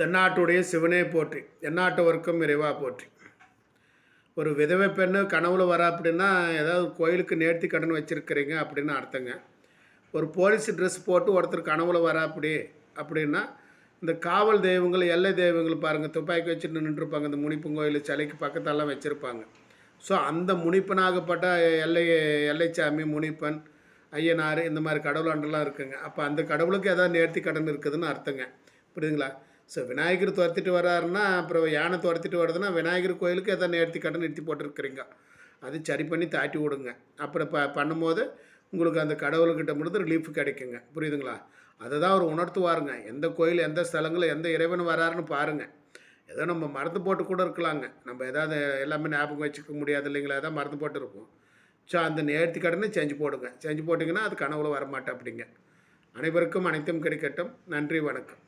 தென்னாட்டுடைய சிவனே போற்றி எந்நாட்டவர்க்கும் இறைவா போற்றி. ஒரு விதவை பெண்ணு கனவுல வர அப்படின்னா ஏதாவது கோயிலுக்கு நேர்த்தி கடன் வச்சுருக்கிறீங்க அப்படின்னு அர்த்தங்க. ஒரு போலீஸ் ட்ரெஸ் போட்டு ஒருத்தர் கனவுல வர அப்படி அப்படின்னா இந்த காவல் தெய்வங்கள் எல்லை தெய்வங்கள் பாருங்கள் துப்பாக்கி வச்சுட்டு நின்றுருப்பாங்க இந்த முனிப்பங்கோயில் சிலைக்கு பக்கத்தெல்லாம் வச்சுருப்பாங்க. ஸோ அந்த முனிப்பனாகப்பட்ட எல்லை எல்லைச்சாமி முனிப்பன் ஐயனார் இந்த மாதிரி கடவுளாண்டெல்லாம் இருக்குங்க. அப்போ அந்த கடவுளுக்கு ஏதாவது நேர்த்தி கடன் இருக்குதுன்னு அர்த்தங்க. புரியுதுங்களா? ஸோ விநாயகர் துரத்திட்டு வர்றாருன்னா அப்புறம் யானை துரத்திட்டு வருதுன்னா விநாயகர் கோயிலுக்கு எதாவது நேர்த்தி கடன் நிறுத்தி போட்டிருக்கிறீங்க. அது சரி பண்ணி தாட்டி விடுங்க. அப்புறம் ப பண்ணும்போது உங்களுக்கு அந்த கடவுள்கிட்ட முடிந்து ரிலீஃப் கிடைக்குங்க. புரியுதுங்களா? அதை தான் அவர் உணர்த்துவாருங்க. எந்த கோயில் எந்த ஸ்தலங்கள் எந்த இறைவன் வராருன்னு பாருங்கள் ஏதோ நம்ம மறந்து போட்டு கூட இருக்கலாங்க. நம்ம ஏதாவது எல்லாமே ஞாபகம் வச்சுக்க முடியாது இல்லைங்களா? ஏதாவது மறந்து போட்டு இருப்போம் ஸோ அந்த நேர்த்தி கடனை செஞ்சு போடுங்க. செஞ்சு போட்டிங்கன்னா அது கனவுல வரமாட்டேன் அப்படிங்க அனைவருக்கும் அனைத்தும் கிடைக்கட்டும். நன்றி வணக்கம்.